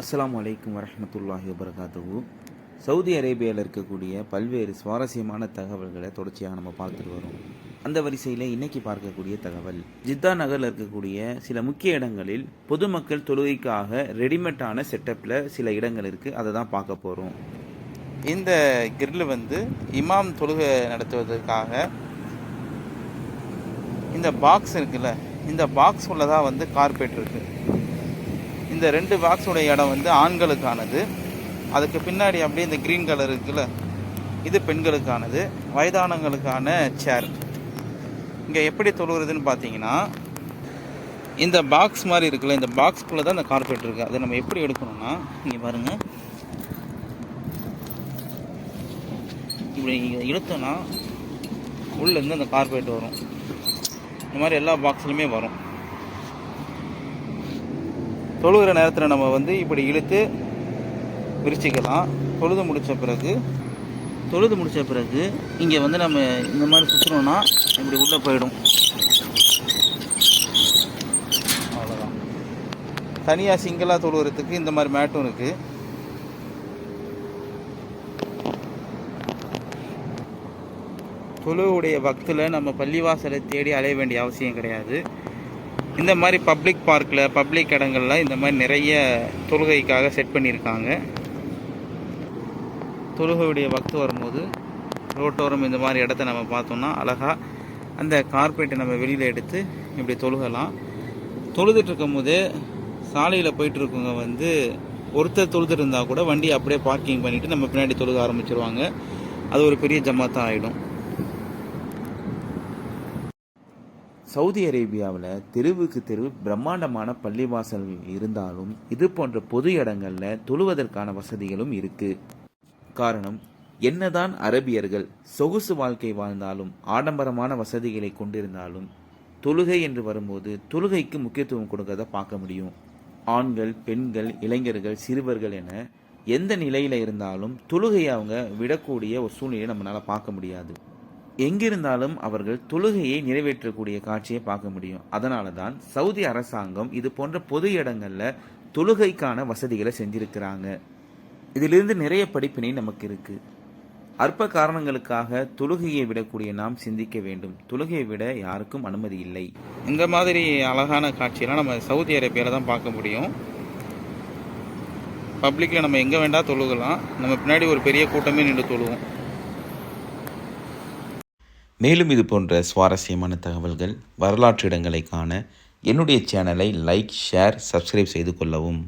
அஸ்லாம் வலைக்கம் வரமத்துல்லாஹி வபரகாத்துஹு. சவுதி அரேபியாவில் இருக்கக்கூடிய பல்வேறு சுவாரஸ்யமான தகவல்களை தொடர்ச்சியாக நம்ம பார்த்துட்டு வரோம். அந்த வரிசையில் இன்னைக்கு பார்க்கக்கூடிய தகவல் ஜித்தா நகரில் இருக்கக்கூடிய சில முக்கிய இடங்களில் பொதுமக்கள் தொழுகைக்காக ரெடிமேடான செட்டப்பில் சில இடங்கள் இருக்குது அதை தான் பார்க்க போகிறோம் இந்த கிரில் வந்து இமாம் தொழுகை நடத்துவதற்காக இந்த பாக்ஸ் இருக்குல்ல இந்த பாக்ஸ் உள்ளதாக வந்து கார்பெட் இருக்குது இந்த ரெண்டு பாக்ஸோட இடம் வந்து ஆண்களுக்கானது. அதுக்கு பின்னாடி அப்படியே இந்த க்ரீன் கலர் இருக்குல்ல இது பெண்களுக்கானது. வயதானங்களுக்கான சேர் இங்கே எப்படி தொழுகிறதுன்னு பார்த்தீங்கன்னா இந்த பாக்ஸ் மாதிரி இருக்குல்ல இந்த பாக்ஸ்குள்ளே தான் இந்த கார்பெட் இருக்குது அதை நம்ம எப்படி எடுக்கணும்னா இங்கே பாருங்கள் இப்படி இங்கே இழுத்தோன்னா உள்ளேருந்து அந்த கார்பெட் வரும். இந்த மாதிரி எல்லா பாக்ஸ்லையுமே வரும். தொழுகிற நேரத்தில் நம்ம வந்து இப்படி இழுத்து விரிச்சிக்கலாம். தொழுது முடித்த பிறகு தொழுது முடித்த பிறகு இங்கே வந்து நம்ம இந்த மாதிரி சுற்றுனோம்னா இப்படி உள்ளே போயிடும். அவ்வளோதான் தனியாக சிங்கிளாக தொழுகிறதுக்கு இந்த மாதிரி மேட்டும் இருக்குது தொழுவுடைய பக்தில் நம்ம பள்ளிவாசலை தேடி அலைய வேண்டிய அவசியம் கிடையாது. இந்த மாதிரி பப்ளிக் பார்க்கில் பப்ளிக் இடங்களில் இந்த மாதிரி நிறைய தொழுகைக்காக செட் பண்ணியிருக்காங்க. தொழுகையுடைய வக்து வரும்போது ரோட்டோரம் இந்த மாதிரி இடத்த நம்ம பார்த்தோம்னா அழகாக அந்த கார்பெட்டை நம்ம வெளியில் எடுத்து இப்படி தொழுகலாம். தொழுதுட்டு இருக்கும்போது சாலையில் போயிட்டு இருக்கவங்க வந்து ஒருத்தர் தொழுதுட்டு இருந்தால் கூட வண்டி அப்படியே பார்க்கிங் பண்ணிவிட்டு நம்ம பின்னாடி தொழுக ஆரம்பிச்சிருவாங்க. அது ஒரு பெரிய ஜமாத்தாக ஆகிடும் சவுதி அரேபியாவில் தெருவுக்கு தெரு பிரம்மாண்டமான பள்ளிவாசல் இருந்தாலும் இது போன்ற பொது இடங்களில் தொழுவதற்கான வசதிகளும் இருக்கு. காரணம் என்னதான் அரபியர்கள் சொகுசு வாழ்க்கை வாழ்ந்தாலும் ஆடம்பரமான வசதிகளை கொண்டிருந்தாலும் தொழுகை என்று வரும்போது தொழுகைக்கு முக்கியத்துவம் கொடுக்கறத பார்க்க முடியும். ஆண்கள் பெண்கள் இளைஞர்கள் சிறுவர்கள் என எந்த நிலையில இருந்தாலும் தொழுகையை அவங்க விடக்கூடிய ஒரு சூழ்நிலையை நம்மளால பார்க்க முடியாது. எங்கிருந்தாலும் அவர்கள் தொழுகையை நிறைவேற்றக்கூடிய காட்சியை பார்க்க முடியும். அதனால தான் சவுதி அரசாங்கம் இது போன்ற பொது இடங்களில் தொழுகைக்கான வசதிகளை செஞ்சிருக்கிறாங்க. இதிலிருந்து நிறைய படிப்பினை நமக்கு இருக்கு. அற்ப காரணங்களுக்காக தொழுகையை விடக்கூடிய நாம் சிந்திக்க வேண்டும். தொழுகையை விட யாருக்கும் அனுமதி இல்லை. இந்த மாதிரி அழகான காட்சியெல்லாம் நம்ம சவுதி அரேபியாவில் தான் பார்க்க முடியும். பப்ளிக்கில் நம்ம எங்கே வேண்டாம் தொழுகலாம். நம்ம பின்னாடி ஒரு பெரிய கூட்டமே நின்று தொழுவோம். மேலும் இது போன்ற சுவாரஸ்யமான தகவல்கள் வரலாற்று இடங்களை காண என்னுடைய சேனலை லைக் ஷேர் சப்ஸ்கிரைப் செய்து கொள்ளவும்.